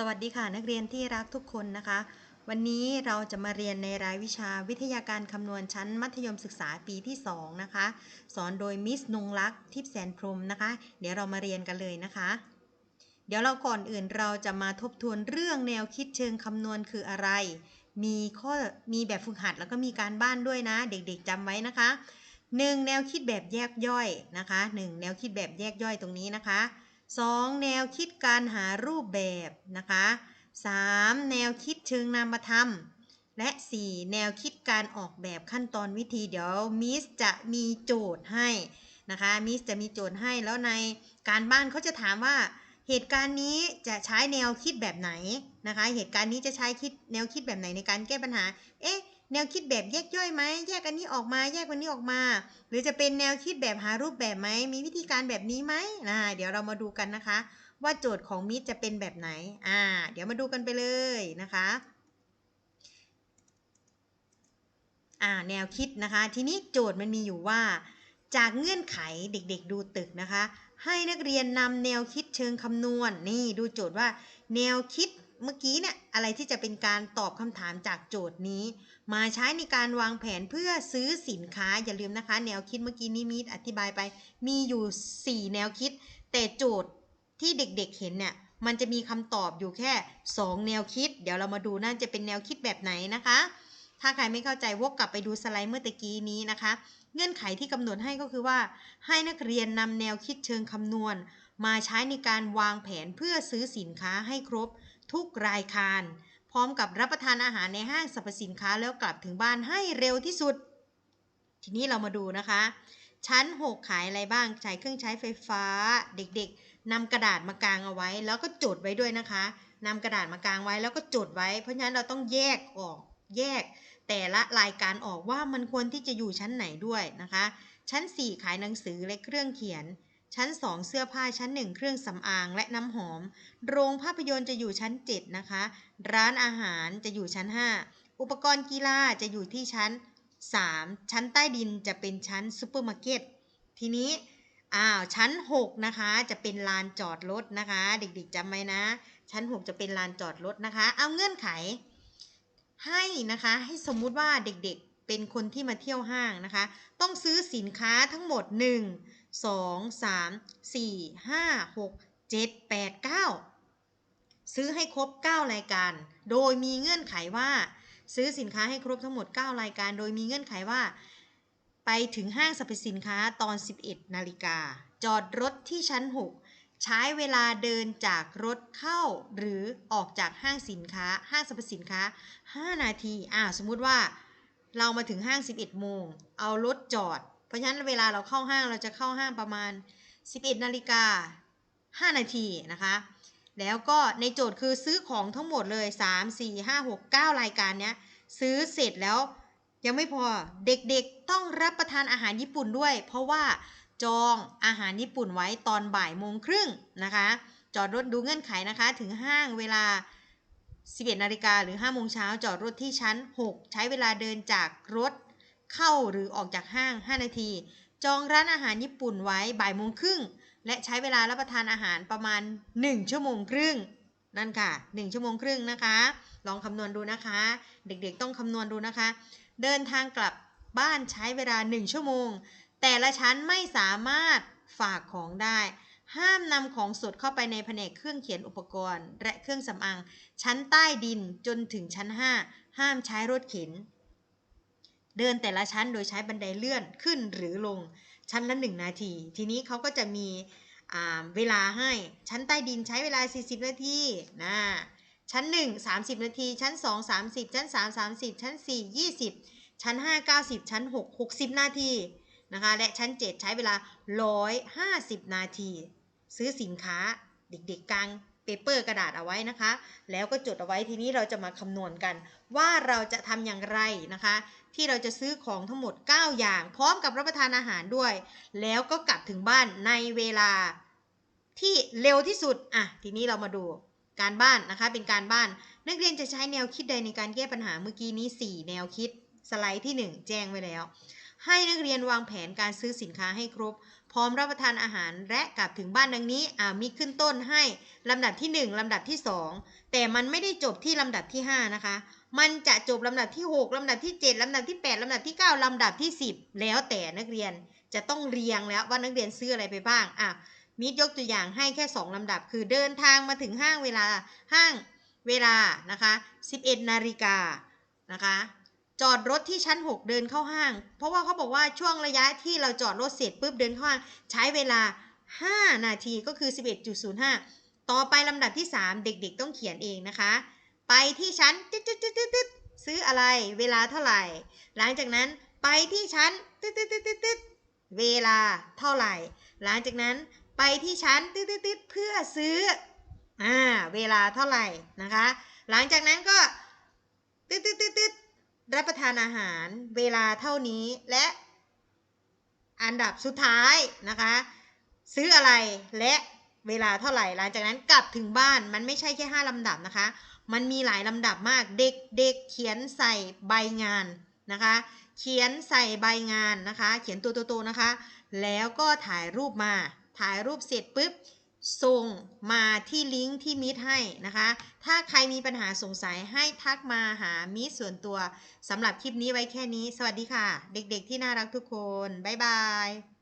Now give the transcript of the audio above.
สวัสดีค่ะนักเรียนที่รักทุกคนนะคะ วันนี้เราจะมาเรียนในรายวิชาวิทยาการคำนวณชั้นมัธยมศึกษาปีที่ 2 นะคะ สอนโดยมิสนงลักษ์ทิพย์แสนพรมนะคะ เดี๋ยวเรามาเรียนกันเลยนะคะ เดี๋ยวเราก่อนอื่นเราจะมาทบทวนเรื่องแนวคิดเชิงคำนวณคืออะไร มีข้อมีแบบฝึกหัดแล้วก็มีการบ้านด้วยนะ เด็กๆจำไว้นะคะ 1. แนวคิดแบบแยกย่อยนะคะ 1. แนวคิดแบบแยกย่อยตรงนี้นะคะ 2. แนวคิดการหารูปแบบนะคะ 3. แนวคิดเชิงนามธรรม และ 4. แนวคิดการออกแบบขั้นตอนวิธีเดี๋ยวมิสจะมีโจทย์ให้นะคะมิสจะมีโจทย์ให้แล้วในการบ้านเขาจะถามว่าเหตุการณ์นี้จะใช้แนวคิดแบบไหนนะคะ เหตุการณ์นี้จะใช้คิดแนวคิดแบบไหนในการแก้ปัญหา เอ๊ะ แนวคิดแบบแยกย่อยไหมแยกอันนี้ออกมาแยกอันนี้ออกมา หรือจะเป็นแนวคิดแบบหารูปแบบไหมมีวิธีการแบบนี้ไหมนะเดี๋ยวเรามาดูกันนะคะ ว่าโจทย์ของมิตรจะเป็นแบบไหนอ่าเดี๋ยวมาดูกันไปเลยนะคะอ่าแนวคิดนะคะ ทีนี้โจทย์มันมีอยู่ว่า จากเงื่อนไขเด็กๆดูตึกนะคะ ให้นักเรียนนำแนวคิดเชิงคำนวณนี่ดูโจทย์ว่า แนวคิด เมื่อกี้เนี่ยอะไรที่จะเป็นการตอบคำถามจากโจทย์นี้ มาใช้ในการวางแผนเพื่อซื้อสินค้าอย่าลืมนะคะ แนวคิดเมื่อกี้นี้มีอธิบายไป มีอยู่ 4 แนวคิด แต่โจทย์ที่เด็กๆเห็นเนี่ยมันจะมีคำตอบอยู่แค่ 2 แนวคิด เดี๋ยวเรามาดูน่าจะเป็นแนวคิดแบบไหนนะคะ ถ้าใครไม่เข้าใจวกกลับไปดูสไลด์เมื่อตะกี้นี้นะคะ เงื่อนไขที่กำหนดให้ก็คือว่า ให้นักเรียนนำแนวคิดเชิงคำนวณ มาใช้ในการวางแผนเพื่อซื้อสินค้าให้ครบ ทุกรายการ พร้อมกับรับประทานอาหารในห้างสรรพสินค้าแล้วกลับถึงบ้านให้เร็วที่สุด ทีนี้เรามาดูนะคะ ชั้น 6 ขายอะไรบ้างใช้เครื่องใช้ไฟฟ้า เด็กๆนำกระดาษมากางเอาไว้ แล้วก็จดไว้ด้วยนะคะนำกระดาษมากางไว้แล้วก็จดไว้ เพราะฉะนั้นเราต้องแยกออกแยก แต่ละรายการออกว่ามันควรที่จะอยู่ชั้นไหนด้วยนะคะ ชั้น 4 ขายหนังสือและเครื่องเขียน ชั้น 2 เสื้อผ้าชั้น 1 เครื่องสำอางและน้ำหอม โรงภาพยนตร์จะอยู่ชั้น 7 นะคะ ร้านอาหารจะอยู่ชั้น 5 อุปกรณ์กีฬาจะอยู่ที่ชั้น 3 ชั้นใต้ดินจะเป็นชั้นซูเปอร์มาร์เก็ตทีนี้อ้าวชั้น 6 นะคะจะเป็นลานจอดรถนะคะ เด็กๆจำไว้นะ ชั้น 6 จะเป็นลานจอดรถนะคะ เอาเงื่อนไข ให้นะคะให้สมมุติว่าเด็กๆเป็นคนที่มาเที่ยวห้างนะคะ ต้องซื้อสินค้าทั้งหมด 1 2 3 4 5 6 7 8 9ซื้อให้ครบ 9 รายการ โดยมีเงื่อนไขว่า ซื้อสินค้าให้ครบทั้งหมด 9 รายการ โดยมีเงื่อนไขว่า ไปถึงห้างสรรพสินค้าตอน 11 นาฬิกา จอดรถที่ชั้น 6 ใช้เวลาเดินจากรถเข้า หรือออกจากห้างสินค้า ห้างสรรพสินค้า 5 นาที อ่า สมมุติว่า เรามาถึงห้าง 11 โมง เอารถจอด เพราะฉะนั้นเวลาเราเข้าห้างเราจะเข้าห้างประมาณ 11นาฬิกา5นาทีนะคะ แล้วก็ในโจทย์คือซื้อของทั้งหมดเลย 3 4 5 6 9 รายการเนี้ยซื้อเสร็จแล้วยังไม่พอเด็กๆต้องรับประทานอาหารญี่ปุ่นด้วย เพราะว่าจองอาหารญี่ปุ่นไว้ตอนบ่ายโมงครึ่งนะคะ จอดรถดูเงื่อนไขนะคะ ถึงห้างเวลา 11นาฬิกาหรือ5โมงเช้าจอดรถที่ชั้น 6 ใช้เวลาเดินจากรถ เข้าหรือออกจากห้าง 5 นาที จองร้านอาหารญี่ปุ่นไว้บ่ายโมงครึ่ง และใช้เวลารับประทานอาหารประมาณ 1 ชั่วโมงครึ่ง นั่นค่ะ 1 ชั่วโมงครึ่งนะคะ ลองคำนวณดูนะคะ เด็กๆต้องคำนวณดูนะคะ เดินทางกลับบ้านใช้เวลา 1 ชั่วโมง แต่ละชั้นไม่สามารถฝากของได้ ห้ามนำของสดเข้าไปในแผนกเครื่องเขียนอุปกรณ์ และเครื่องสำอางชั้นใต้ดินจนถึงชั้น 5 ห้ามใช้รถเข็น เดินแต่ละชั้นโดยใช้บันไดเลื่อนขึ้นหรือลงชั้นละ 1 นาที ทีนี้เขาก็จะมีเวลาให้ชั้นใต้ดินใช้เวลา 40 นาทีนะชั้น 1 30 นาที ชั้น 2 30 ชั้น 3 30 ชั้น 4 20 ชั้น 5 90 ชั้น 6 60 นาทีนะคะและชั้น 7 ใช้เวลา 150 นาที ซื้อสินค้าเด็กๆกลาง เปเปอร์กระดาษเอาไว้นะคะ แล้วก็จดเอาไว้ทีนี้เราจะมาคำนวณกัน ว่าเราจะทำอย่างไรนะคะ ที่เราจะซื้อของทั้งหมด 9 อย่าง พร้อมกับรับประทานอาหารด้วย แล้วก็กลับถึงบ้านในเวลาที่เร็วที่สุดอะทีนี้เรามาดูการบ้านนะคะ เป็นการบ้าน นักเรียนจะใช้แนวคิดใดในการแก้ปัญหาเมื่อกี้นี้ 4 แนวคิดสไลด์ที่ 1 แจ้งไว้แล้ว ให้นักเรียนวางแผนการซื้อสินค้าให้ครบ พร้อมรับประทานอาหารและกลับถึงบ้านดังนี้อ่ามีขึ้นต้นให้ลำดับที่ 1 ลำดับที่ 2 แต่มันไม่ได้จบที่ลำดับที่ 5 นะคะ มันจะจบลำดับที่ 6 ลำดับที่ 7 ลำดับที่ 8 ลำดับที่ 9 ลำดับที่ 10 แล้วแต่นักเรียนจะต้องเรียงแล้วว่านักเรียนซื้ออะไรไปบ้างอะมิดยกตัวอย่างให้แค่ 2 ลำดับ คือเดินทางมาถึงห้างเวลาห้างเวลานะคะ 11 นาฬิกานะคะ จอดรถที่ชั้น 6 เดินเข้าห้าง เพราะว่าเขาบอกว่าช่วงระยะที่เราจอดรถเสร็จปุ๊บเดินเข้าห้างใช้เวลา 5 นาทีก็คือ 11.05 ต่อไปลำดับที่ 3 เด็กๆ ต้องเขียนเองนะคะ ไปที่ชั้นตึ๊ดตึ๊ดตึ๊ดตึ๊ดซื้ออะไรเวลาเท่าไหร่ หลังจากนั้นไปที่ชั้นตึ๊ดตึ๊ดตึ๊ดตึ๊ดเวลาเท่าไหร่ หลังจากนั้นไปที่ชั้นตึ๊ดตึ๊ดเพื่อซื้ออ่าเวลาเท่าไหร่นะคะ หลังจากนั้นก็ตึ๊ดตึ๊ดตึ๊ดตึ๊ด รับประทานอาหารเวลาเท่านี้และอันดับสุดท้ายนะคะ ซื้ออะไรและเวลาเท่าไหร่หลังจากนั้นกลับถึงบ้านมันไม่ใช่แค่5ลำดับนะคะ มันมีหลายลำดับมากเด็กเด็กเขียนใส่ใบงานนะคะ เขียนใส่ใบงานนะคะ เขียนตัวโตๆนะคะ แล้วก็ถ่ายรูปมาถ่ายรูปเสร็จปุ๊บ ส่งมาที่ลิงก์ที่มิดให้นะคะ ถ้าใครมีปัญหาสงสัยให้ทักมาหามิดส่วนตัวสำหรับคลิปนี้ไว้แค่นี้ สวัสดีค่ะ เด็กๆที่น่ารักทุกคน บ๊ายบาย